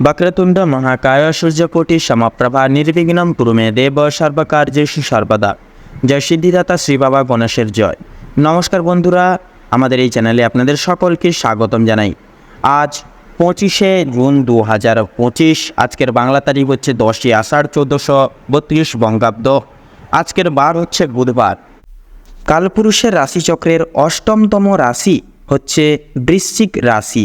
వక్రతుండ మహాకాయ সূর্যকোটি সমপ্রভা নির্বিঘ্নম কুরুমে দেব সর্বকার্যেষু সর্বদা জয় সিদ্ধিদাতা শ্রী বাবা গণেশের জয় নমস্কার বন্ধুরা আমাদের এই চ্যানেলে আপনাদের সকলকে স্বাগতম জানাই আজ পঁচিশে জুন দু হাজার পঁচিশ আজকের বাংলা তারিখ হচ্ছে দশই আষাঢ় চোদ্দোশো বত্রিশ বঙ্গাব্দ আজকের বার হচ্ছে বুধবার কালপুরুষের রাশিচক্রের অষ্টমতম রাশি হচ্ছে বৃশ্চিক রাশি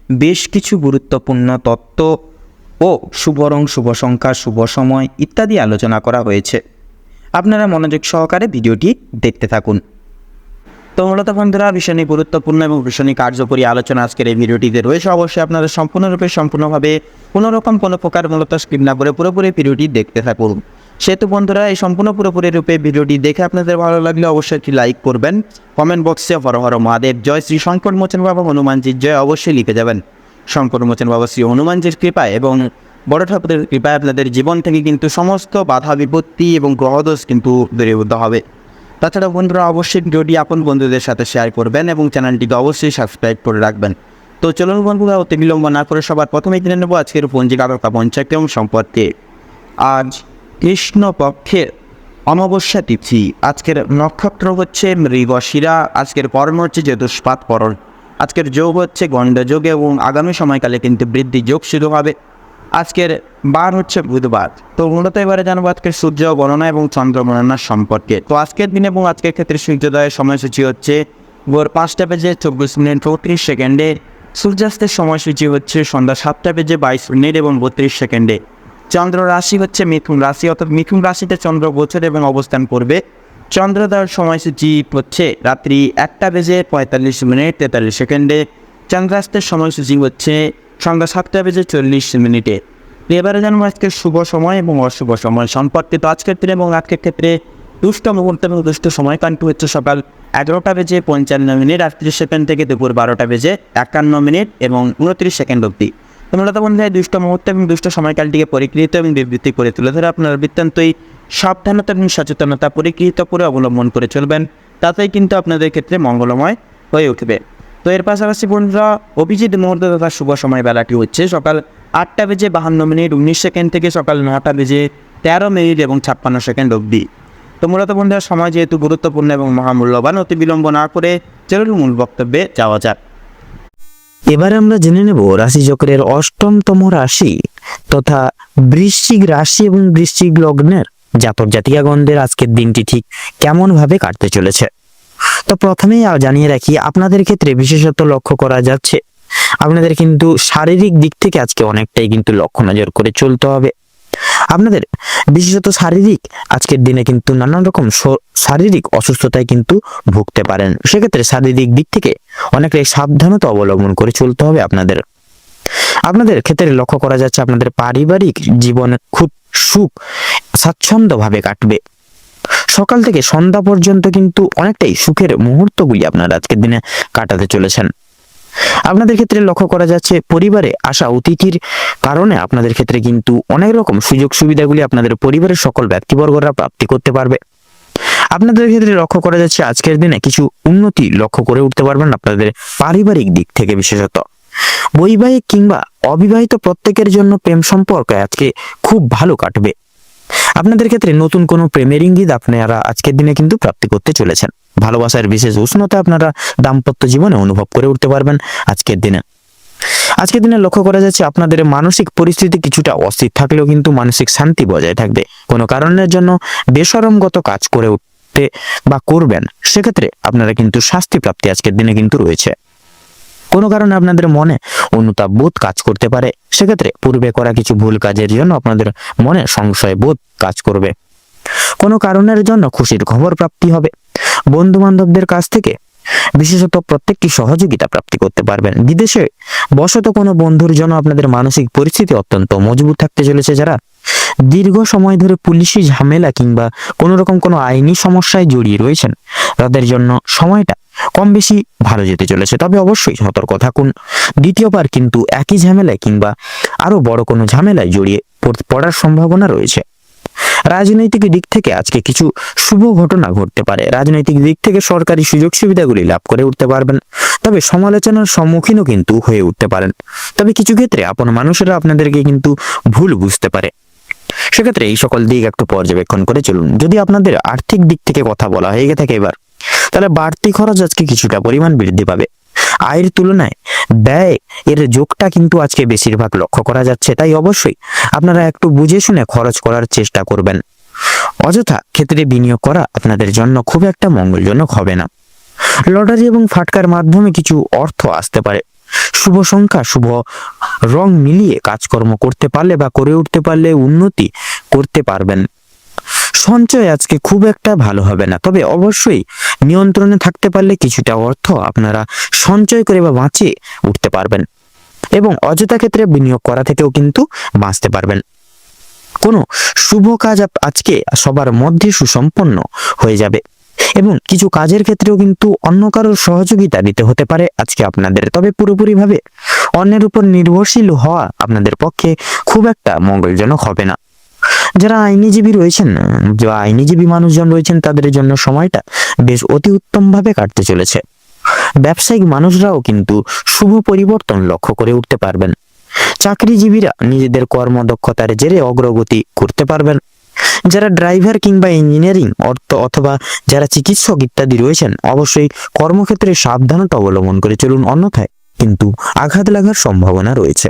বেশ কিছু গুরুত্বপূর্ণ তত্ত্ব ও শুভ রং শুভ সংখ্যা শুভ সময় ইত্যাদি আলোচনা করা হয়েছে। আপনারা মনোযোগ সহকারে ভিডিওটি দেখতে থাকুন। তো মূলত বন্ধুরা ভীষণই গুরুত্বপূর্ণ এবং ভীষণই কার্যকরী আলোচনা আজকের এই ভিডিওটিতে রয়েছে। অবশ্যই আপনারা সম্পূর্ণরূপে, সম্পূর্ণভাবে কোনোরকম কোনো প্রকার মূলত স্কিপ না করে পুরোপুরি ভিডিওটি দেখতে থাকুন। সেহেতু বন্ধুরা, এই সম্পূর্ণ পুরোপুরি রূপে ভিডিওটি দেখে আপনাদের ভালো লাগলে অবশ্যই একটি লাইক করবেন। কমেন্ট বক্সে হর হর মহাদেব, জয় শ্রী শঙ্কর মোচন বাবা হনুমানজির জয় অবশ্যই লিখে যাবেন। শঙ্কর মোচন বাবা শ্রী হনুমানজির কৃপায় এবং বড় ঠাকুরের কৃপায় আপনাদের জীবন থেকে কিন্তু সমস্ত বাধা, বিপত্তি এবং গ্রহদোষ কিন্তু দূরীভূত হবে। তাছাড়া বন্ধুরা, অবশ্যই ভিডিওটি আপন বন্ধুদের সাথে শেয়ার করবেন এবং চ্যানেলটিকে অবশ্যই সাবস্ক্রাইব করে রাখবেন। তো চলুন বন্ধুরা, অতি বিলম্ব না করে সবার প্রথমে জেনে নেব আজকের পঞ্জিকা পঞ্চাক্রম সম্পর্কে। আজ কৃষ্ণপক্ষের অমাবস্যা তিথি। আজকের নক্ষত্র হচ্ছে মৃগশিরা। আজকের কর্ম হচ্ছে চতুষ্পাত করণ আজকের যোগ হচ্ছে গণ্ডযোগ এবং আগামী সময়কালে কিন্তু বৃদ্ধি যোগ শুরু হবে। আজকের বার হচ্ছে বুধবার। তো মূলত এবারে জানব আজকের সূর্য গণনা এবং চন্দ্র গণনার সম্পর্কে। তো আজকের দিন এবং আজকের ক্ষেত্রে সূর্যোদয়ের সময়সূচি হচ্ছে ভোর পাঁচটা বেজে চব্বিশ মিনিট চৌত্রিশ সেকেন্ডে। সূর্যাস্তের সময়সূচি হচ্ছে সন্ধ্যা সাতটা বেজে বাইশ মিনিট এবং বত্রিশ সেকেন্ডে। চন্দ্র রাশি হচ্ছে মিথুন রাশি, অর্থাৎ মিথুন রাশিতে চন্দ্র গোচর এবং অবস্থান করবে। চন্দ্রোদয়ের সময়সূচি হচ্ছে রাত্রি একটা বেজে পঁয়তাল্লিশ মিনিট তেতাল্লিশ সেকেন্ডে। চন্দ্রাস্তের সময়সূচি হচ্ছে সন্ধ্যা সাতটা বেজে চল্লিশ মিনিটে। এবারে জানব আজকে শুভ সময় এবং অশুভ সময় সম্পর্কে। তো আজকের দিনে এবং আজকের ক্ষেত্রে দুষ্ট মুহূর্ত এবং দুষ্ট সময় কান্টু হচ্ছে সকাল এগারোটা বেজে পঞ্চান্ন মিনিট, আটত্রিশ সেকেন্ড থেকে দুপুর বারোটা বেজে একান্ন মিনিট এবং উনত্রিশ সেকেন্ড অবধি। মূলত বন্ধু এই দুষ্ট মুহূর্ত এবং দুষ্ট সময়কালটিকে পরিকৃত এবং বিবৃতি করে তুলে ধরে আপনার বৃত্তান্তই সাবধানতা এবং সচেতনতা পরিকৃত করে অবলম্বন করে চলবেন। তাতেই কিন্তু আপনাদের ক্ষেত্রে মঙ্গলময় হয়ে উঠবে। তো এর পাশাপাশি বন্ধুরা, অভিজিৎ মুহূর্ত তথা শুভ সময় বেলাটি হচ্ছে সকাল আটটা বেজে বাহান্ন মিনিট উনিশ সেকেন্ড থেকে সকাল নটা বেজে তেরো মিনিট এবং ছাপ্পান্ন সেকেন্ড অবধি। তো মূলত বন্ধুরা, সময় যেহেতু গুরুত্বপূর্ণ এবং মহামূল্যবান, অতি বিলম্ব না করে চলুন মূল বক্তব্যে যাওয়া যাক। এবার আমরা জেনে নেব রাশিচক্রের অষ্টমতম রাশি তথা বৃশ্চিক রাশি এবং বৃশ্চিক লগ্নের জাতক জাতিকাগণদের আজকের দিনটি ঠিক কেমনভাবে কাটতে চলেছে। তো প্রথমেই জানিয়ে রাখি, আপনাদের ক্ষেত্রে বিশেষত লক্ষ্য করা যাচ্ছে। আপনাদের কিন্তু শারীরিক দিক থেকে আজকে অনেকটাই কিন্তু লক্ষ্য নজর করে চলতে হবে। আপনাদের বিশেষত শারীরিক, আজকের দিনে কিন্তু নানান রকম শারীরিক অসুস্থতায় কিন্তু ভুগতে পারেন। সেক্ষেত্রে শারীরিক দিক থেকে অনেকটাই সাবধানতা অবলম্বন করে চলতে হবে আপনাদের। আপনাদের ক্ষেত্রে লক্ষ্য করা যাচ্ছে আপনাদের পারিবারিক জীবনে খুব সুখ স্বাচ্ছন্দ্য ভাবে কাটবে। সকাল থেকে সন্ধ্যা পর্যন্ত কিন্তু অনেকটাই সুখের মুহূর্তগুলি আপনারা আজকের দিনে কাটাতে চলেছেন। আপনাদের ক্ষেত্রে লক্ষ্য করা যাচ্ছে পরিবারে আসা অতিথির কারণে আপনাদের ক্ষেত্রে কিন্তু অনেক রকম সুযোগ সুবিধাগুলি আপনাদের পরিবারের সকল ব্যক্তিবর্গরা প্রাপ্তি করতে পারবে। আপনাদের ক্ষেত্রে লক্ষ্য করা যাচ্ছে আজকের দিনে কিছু উন্নতি লক্ষ্য করে উঠতে পারবেন আপনাদের পারিবারিক দিক থেকে বিশেষত। বৈবাহিক কিংবা অবিবাহিত প্রত্যেকের জন্য প্রেম সম্পর্ক আজকে খুব ভালো কাটবে। আপনাদের ক্ষেত্রে নতুন কোনো প্রেমের ইঙ্গিত আপনারা আজকের দিনে কিন্তু প্রাপ্তি করতে চলেছেন। ভালোবাসার বিশেষ উষ্ণতা আপনারা দাম্পত্য জীবনে অনুভব করে উঠতে পারবেন আজকের দিনে। আজকের দিনে লক্ষ্য করা যাচ্ছে আপনাদের মানসিক পরিস্থিতি কিছুটা অস্থির থাকলেও কিন্তু মানসিক শান্তি বজায় থাকবে। কোনো কারণের জন্য বেসরমগত কাজ করে উঠতে বা করবেন, সেক্ষেত্রে আপনারা কিন্তু শাস্তি প্রাপ্তি আজকের দিনে কিন্তু রয়েছে। কোনো কারণে আপনাদের মনে অনুতাপ বোধ কাজ করতে পারে, সেক্ষেত্রে পূর্বে করা কিছু ভুল কাজের জন্য আপনাদের মনে সংশয় বোধ কাজ করবে। কোনো কারণের জন্য খুশির খবর প্রাপ্তি হবে বন্ধু বান্ধবদের কাছ থেকে? বিশেষত প্রত্যেকটি সহযোগিতা প্রাপ্তি করতে পারবেন। বিদেশে বশত কোনো বন্ধুর জন্য আপনাদের মানসিক পরিস্থিতি অত্যন্ত মজবুত থাকতে চলেছে যারা। দীর্ঘ সময় ধরে পুলিশি ঝামেলা কিংবা কোনো রকম কোনো আইনি সমস্যায় জড়িয়ে রয়েছেন। তাদের জন্য সময়টা কম বেশি ভালো যেতে চলেছে। তবে অবশ্যই সতর্ক থাকুন। দ্বিতীয়বার কিন্তু একই ঝামেলায় কিংবা আরও বড় কোনো ঝামেলায় জড়িয়ে পড়- পড়ার সম্ভাবনা রয়েছে। রাজনৈতিক দিক থেকে আজকে কিছু শুভ ঘটনা ঘটতে পারে। রাজনৈতিক দিক থেকে সরকারি সুযোগ সুবিধাগুলি লাভ করে উঠতে পারবেন। তবে সমালোচনার সম্মুখীনও কিন্তু হয়ে উঠতে পারেন। তবে কিছু ক্ষেত্রে আপন মানুষেরা আপনাদেরকে কিন্তু ভুল বুঝতে পারে। সেক্ষেত্রে এই সকল দিক একটু পর্যবেক্ষণ করে চলুন। যদি আপনাদের আর্থিক দিক থেকে কথা বলা হয়ে থাকে এবার, তাহলে বাড়তি খরচ আজকে কিছুটা পরিমাণ বৃদ্ধি পাবে। আয়ের তুলনায় ব্যয় এর যোগটা কিন্তু আজকে বেশিরভাগ লক্ষ্য করা যাচ্ছে, তাই অবশ্যই আপনারা একটু বুঝে শুনে খরচ করার চেষ্টা করবেন। অযথা ক্ষেত্রে বিনিয়োগ করা আপনাদের জন্য খুব একটা মঙ্গলজনক হবে না। লটারি এবং ফাটকার মাধ্যমে কিছু অর্থ আসতে পারে। শুভ সংখ্যা, শুভ রং মিলিয়ে কাজকর্ম করতে পারলে বা করে উঠতে পারলে উন্নতি করতে পারবেন। সঞ্চয় আজকে খুব একটা ভালো হবে না। তবে অবশ্যই নিয়ন্ত্রণে থাকতে পারলে কিছুটা অর্থ আপনারা সঞ্চয় করে বা বাঁচিয়ে উঠতে পারবেন এবং অযথা ক্ষেত্রে বিনিয়োগ করা থেকেও কিন্তু বাঁচতে পারবেন। কোনো শুভ কাজ আজকে সবার মধ্যে সুসম্পন্ন হয়ে যাবে এবং কিছু কাজের ক্ষেত্রেও কিন্তু অন্য কারোর সহযোগিতা নিতে হতে পারে আজকে আপনাদের। তবে পুরোপুরিভাবে অন্যের উপর নির্ভরশীল হওয়া আপনাদের পক্ষে খুব একটা মঙ্গলজনক হবে না। যারা আইনিজীবী রয়েছেন, যারা আইনিজীবী মানুষজন রয়েছেন, তাদের জন্য সময়টা বেশ অতি উত্তম ভাবে কাটতে চলেছে। ব্যবসায়িক মানুষরাও কিন্তু শুভ পরিবর্তন লক্ষ্য করে উঠতে পারবেন। চাকরিজীবীরা নিজেদের কর্মদক্ষতার জেরে অগ্রগতি করতে পারবেন। যারা ড্রাইভার কিংবা ইঞ্জিনিয়ারিং, অর্থ অথবা যারা চিকিৎসক ইত্যাদি রয়েছেন, অবশ্যই কর্মক্ষেত্রে সাবধানতা অবলম্বন করে চলুন। অন্যথায় কিন্তু আঘাত লাগার সম্ভাবনা রয়েছে।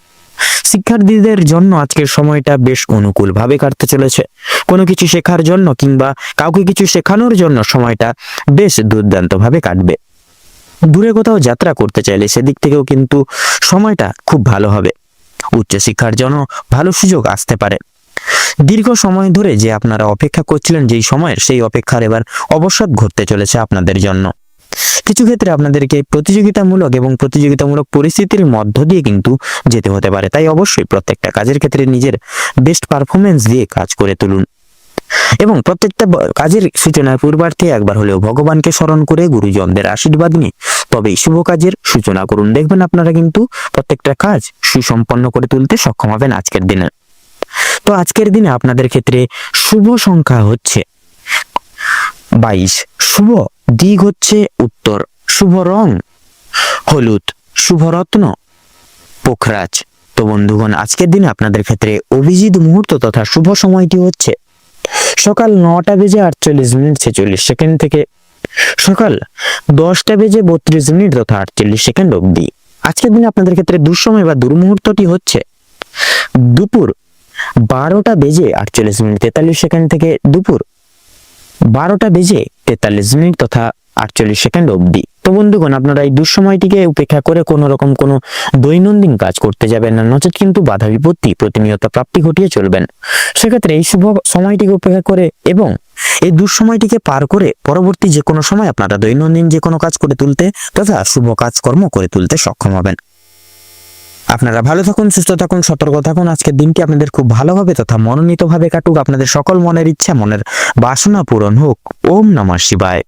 শিক্ষার্থীদের জন্য আজকের সময়টা বেশ অনুকূলভাবে কাটতে চলেছে। কোনো কিছু শেখার জন্য কিংবা কাউকে কিছু শেখানোর জন্য সময়টা বেশ দুর্দান্তভাবে কাটবে। দূরে কোথাও যাত্রা করতে চাইলে সেদিক থেকেও কিন্তু সময়টা খুব ভালো হবে। উচ্চশিক্ষার জন্য ভালো সুযোগ আসতে পারে। দীর্ঘ সময় ধরে যে আপনারা অপেক্ষা করছিলেন, যেই সময়ের সেই অপেক্ষার এবার অবসাদ ঘটতে চলেছে আপনাদের জন্য। কিছু ক্ষেত্রে আপনাদেরকে প্রতিযোগিতামূলক এবং প্রতিযোগিতামূলক পরিস্থিতির মধ্য দিয়ে কিন্তু যেতে হতে পারে। তাই অবশ্যই প্রত্যেকটা কাজের ক্ষেত্রে নিজের বেস্ট পারফরমেন্স দিয়ে কাজ করে তুলুন। এবং প্রত্যেকটা কাজের সূচনার পূর্বার্থে একবার হলেও ভগবানকে স্মরণ করে গুরুজনদের আশীর্বাদ নিয়ে তবেই শুভ কাজের সূচনা করুন। দেখবেন আপনারা কিন্তু প্রত্যেকটা কাজ সুসম্পন্ন করে তুলতে সক্ষম হবেন আজকের দিনে। তো আজকের দিনে আপনাদের ক্ষেত্রে শুভ সংখ্যা হচ্ছে বাইশ। শুভ দিক হচ্ছে উত্তর, শুভ রং, হলুদ, শুভ রত্ন, পোখরাজ। তো বন্ধুগণ, আজকের দিনে আপনাদের ক্ষেত্রে অভিজিৎ মুহূর্ত তথা শুভ সময়টি হচ্ছে সকাল নটা বেজে আটচল্লিশ মিনিট ছেচল্লিশ সেকেন্ড থেকে সকাল দশটা বেজে বত্রিশ মিনিট তথা আটচল্লিশ সেকেন্ড অবধি। আজকের দিনে আপনাদের ক্ষেত্রে দুঃসময় বা দুর্মুহূর্তটি হচ্ছে দুপুর বারোটা বেজে আটচল্লিশ মিনিট তেতাল্লিশ সেকেন্ড থেকে দুপুর বারোটা বেজে তেতাল্লিশ মিনিট তথা আটচল্লিশ সেকেন্ড অবধি। তো বন্ধুগণ, আপনারা এই দুঃসময়টিকে উপেক্ষা করে কোনো রকম কোনো দৈনন্দিন কাজ করতে যাবেন না। নচেত কিন্তু বাধা বিপত্তি, প্রতিনিয়ত প্রাপ্তি ঘটিয়ে চলবেন। সেক্ষেত্রে এই শুভ সময়টিকে উপেক্ষা করে এবং এই দুঃসময়টিকে পার করে পরবর্তী যে কোনো সময় আপনারা দৈনন্দিন যে কোনো কাজ করে তুলতে তথা শুভ কাজকর্ম করে তুলতে সক্ষম হবেন। আপনারা ভালো থাকুন, সুস্থ থাকুন, সতর্ক থাকুন। আজকের দিনটি আপনাদের খুব ভালোভাবে তথা মনোনীতভাবে কাটুক। আপনাদের সকল মনের ইচ্ছা, মনের বাসনা পূরণ হোক। ওম নমঃ শিবায়।